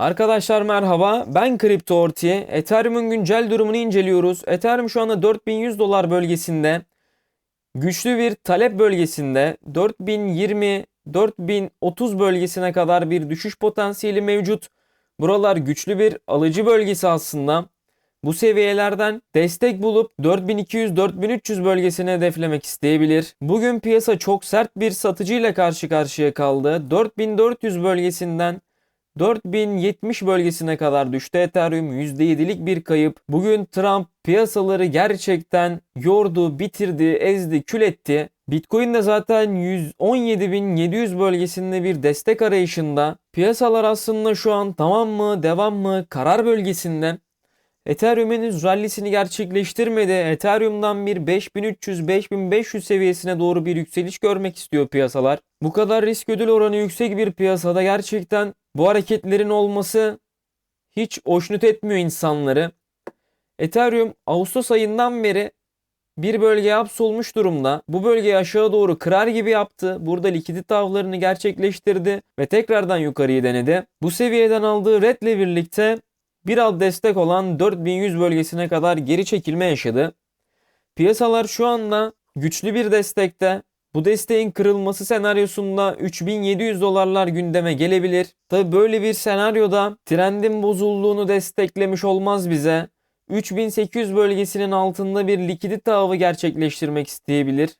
Arkadaşlar merhaba ben Kripto Orti. Ethereum'un güncel durumunu inceliyoruz. Ethereum şu anda 4100 dolar bölgesinde. Güçlü bir talep bölgesinde 4020 4030 bölgesine kadar bir düşüş potansiyeli mevcut. Buralar güçlü bir alıcı bölgesi aslında. Bu seviyelerden destek bulup 4200-4300 bölgesini hedeflemek isteyebilir. Bugün piyasa çok sert bir satıcıyla karşı karşıya kaldı. 4400 bölgesinden 4070 bölgesine kadar düştü Ethereum %7'lik bir kayıp. Bugün Trump piyasaları gerçekten yordu, bitirdi, ezdi, kül etti. Bitcoin de zaten 117.700 bölgesinde bir destek arayışında. Piyasalar aslında şu an tamam mı, devam mı, karar bölgesinde. Ethereum henüz rallisini gerçekleştirmedi. Ethereum'dan bir 5300-5500 seviyesine doğru bir yükseliş görmek istiyor piyasalar. Bu kadar risk ödül oranı yüksek bir piyasada gerçekten bu hareketlerin olması hiç hoşnut etmiyor insanları. Ethereum Ağustos ayından beri bir bölgeye hapsolmuş durumda. Bu bölgeyi aşağı doğru kırar gibi yaptı. Burada likidite avlarını gerçekleştirdi ve tekrardan yukarıyı denedi. Bu seviyeden aldığı redle birlikte bir alt destek olan 4100 bölgesine kadar geri çekilme yaşadı. Piyasalar şu anda güçlü bir destekte. Bu desteğin kırılması senaryosunda 3700 dolarlar gündeme gelebilir. Tabi böyle bir senaryoda trendin bozulduğunu desteklemiş olmaz bize. 3800 bölgesinin altında bir likidite avı gerçekleştirmek isteyebilir.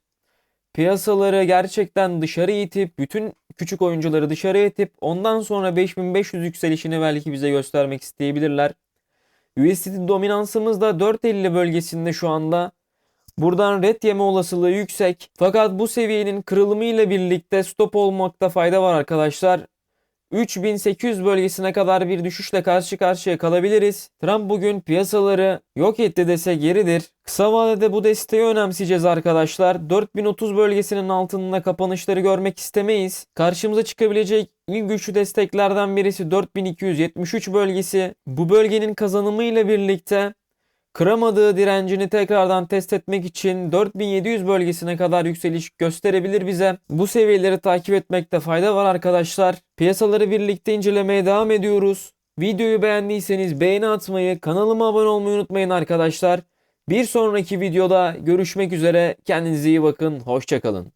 Piyasaları gerçekten dışarı itip bütün küçük oyuncuları dışarı itip ondan sonra 5500 yükselişini belki bize göstermek isteyebilirler. USDT dominansımız da 4.50 bölgesinde şu anda. Buradan red yeme olasılığı yüksek. Fakat bu seviyenin kırılımıyla birlikte stop olmakta fayda var arkadaşlar. 3800 bölgesine kadar bir düşüşle karşı karşıya kalabiliriz. Trump bugün piyasaları yok etti dese geridir. Kısa vadede bu desteği önemseyeceğiz arkadaşlar. 4030 bölgesinin altında kapanışları görmek istemeyiz. Karşımıza çıkabilecek ilk güçlü desteklerden birisi 4273 bölgesi. Bu bölgenin kazanımıyla birlikte kıramadığı direncini tekrardan test etmek için 4700 bölgesine kadar yükseliş gösterebilir bize. Bu seviyeleri takip etmekte fayda var arkadaşlar. Piyasaları birlikte incelemeye devam ediyoruz. Videoyu beğendiyseniz beğeni atmayı, kanalıma abone olmayı unutmayın arkadaşlar. Bir sonraki videoda görüşmek üzere. Kendinize iyi bakın. Hoşçakalın.